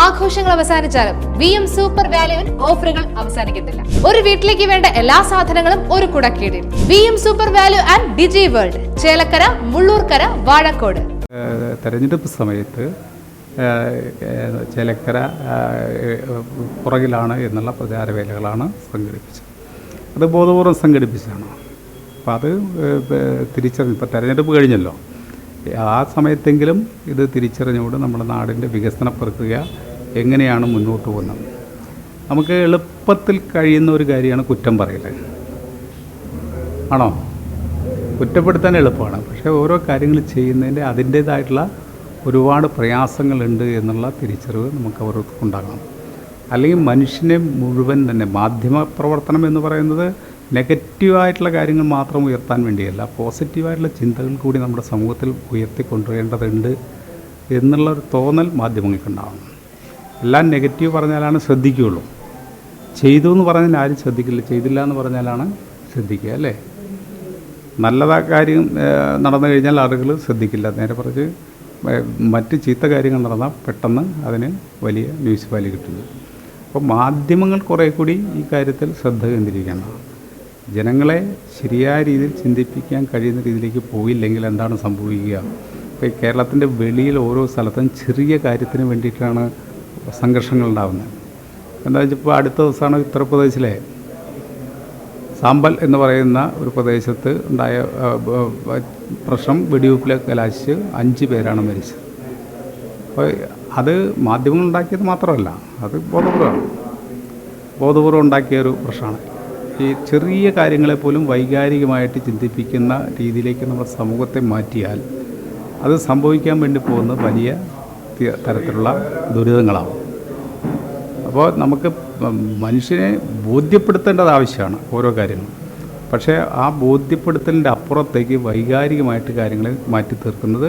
ആഘോഷങ്ങൾ അവസാനിച്ചാലും V M super വാല്യുവിൽ ഓഫറുകൾ അവസാനിക്കുന്നില്ല ഒരു വീട്ടിലേക്ക് വേണ്ട എല്ലാ സാധനങ്ങളും ഒരു കുടക്കീടിൽ. V M super value and digi world Chelakkara Mullurkara Vazhakode. തെരഞ്ഞെടുപ്പ് സമയത്ത് ചേലക്കര പുറകിലാണ് എന്നുള്ള പ്രചാരവേലകളാണ് സംഘടിപ്പിച്ചത്. അത് ബോധപൂർവം സംഘടിപ്പിച്ചതാണ്. അപ്പോൾ അത് തിരിച്ചറിഞ്ഞ് ഇപ്പോൾ തെരഞ്ഞെടുപ്പ് കഴിഞ്ഞല്ലോ. ആ സമയത്തെങ്കിലും ഇത് തിരിച്ചറിഞ്ഞുകൊണ്ട് നമ്മുടെ നാടിന്റെ വികസന പ്രക്രിയ എങ്ങനെയാണ് മുന്നോട്ട് പോകുന്നത്. നമുക്ക് എളുപ്പത്തിൽ കഴിയുന്ന ഒരു കാര്യമാണ് കുറ്റം പറയൽ ആണോ? കുറ്റപ്പെടുത്താൻ എളുപ്പമാണ്. പക്ഷേ ഓരോ കാര്യങ്ങൾ ചെയ്യുന്നതിന്റെ അതിന്റേതായിട്ടുള്ള ഒരുപാട് പ്രയാസങ്ങളുണ്ട് എന്നുള്ള തിരിച്ചറിവ് നമുക്ക് അവർക്ക് ഉണ്ടാകണം. അല്ലെങ്കിൽ മനുഷ്യനെ മുഴുവൻ തന്നെ മാധ്യമ പ്രവർത്തനം എന്ന് പറയുന്നത് നെഗറ്റീവായിട്ടുള്ള കാര്യങ്ങൾ മാത്രം ഉയർത്താൻ വേണ്ടിയല്ല പോസിറ്റീവായിട്ടുള്ള ചിന്തകൾ കൂടി നമ്മുടെ സമൂഹത്തിൽ ഉയർത്തിക്കൊണ്ടുവരേണ്ടതുണ്ട് എന്നുള്ള ഒരു തോന്നൽ മാധ്യമങ്ങൾക്കുണ്ടാവണം എല്ലാം നെഗറ്റീവ് പറഞ്ഞാലാണ് ശ്രദ്ധിക്കുകയുള്ളൂ. ചെയ്തു എന്ന് പറഞ്ഞാൽ ആരും ശ്രദ്ധിക്കില്ല ചെയ്തില്ല എന്ന് പറഞ്ഞാലാണ് ശ്രദ്ധിക്കുക അല്ലേ? നല്ലതാ കാര്യം നടന്നു കഴിഞ്ഞാൽ ആളുകൾ ശ്രദ്ധിക്കില്ല. നേരെ പറഞ്ഞ് മറ്റ് ചീത്ത കാര്യങ്ങൾ നടന്നാൽ പെട്ടെന്ന് അതിന് വലിയ ന്യൂസ് വാല്യൂ കിട്ടുന്നു. അപ്പോൾ മാധ്യമങ്ങൾ കുറേ കൂടി ഈ കാര്യത്തിൽ ശ്രദ്ധ കേന്ദ്രീകരിക്കണം. ജനങ്ങളെ ശരിയായ രീതിയിൽ ചിന്തിപ്പിക്കാൻ കഴിയുന്ന രീതിയിലേക്ക് പോയില്ലെങ്കിൽ എന്താണ് സംഭവിക്കുക? ഇപ്പോൾ കേരളത്തിന്റെ വെളിയിൽ ഓരോ സ്ഥലത്തും ചെറിയ കാര്യത്തിന് വേണ്ടിയിട്ടാണ് സംഘർഷങ്ങൾ ഉണ്ടാകുന്നത് എന്താ വെച്ചാൽ ഇപ്പോൾ അടുത്ത ദിവസമാണ് ഉത്തർപ്രദേശിലെ സാമ്പൽ എന്ന് പറയുന്ന ഒരു പ്രദേശത്ത് ഉണ്ടായ പ്രശ്നം വെടിവെപ്പിലെ കലാശിച്ച് അഞ്ച് പേരാണ് മരിച്ചത്. അപ്പോൾ അത് മാധ്യമങ്ങൾ ഉണ്ടാക്കിയത് മാത്രമല്ല അത് ബോധപൂർവമാണ് ബോധപൂർവം ഉണ്ടാക്കിയ ഒരു പ്രശ്നമാണ്. ഈ ചെറിയ കാര്യങ്ങളെ പോലും വൈകാരികമായിട്ട് ചിന്തിപ്പിക്കുന്ന രീതിയിലേക്ക് നമ്മുടെ സമൂഹത്തെ മാറ്റിയാൽ അത് സംഭവിക്കാൻ വേണ്ടി പോകുന്ന വലിയ തരത്തിലുള്ള ദുരിതങ്ങളാവും. അപ്പോൾ നമുക്ക് മനുഷ്യനെ ബോധ്യപ്പെടുത്തേണ്ടത് ആവശ്യമാണ് ഓരോ കാര്യങ്ങളും. പക്ഷേ ആ ബോധ്യപ്പെടുത്തലിന്റെ അപ്പുറത്തേക്ക് വൈകാരികമായിട്ട് കാര്യങ്ങളെ മാറ്റി തീർക്കുന്നത്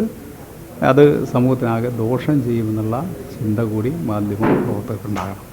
അത് സമൂഹത്തിനാകെ ദോഷം ചെയ്യുമെന്നുള്ള ചിന്ത കൂടി മാധ്യമ പ്രവർത്തകർക്കുണ്ടാകണം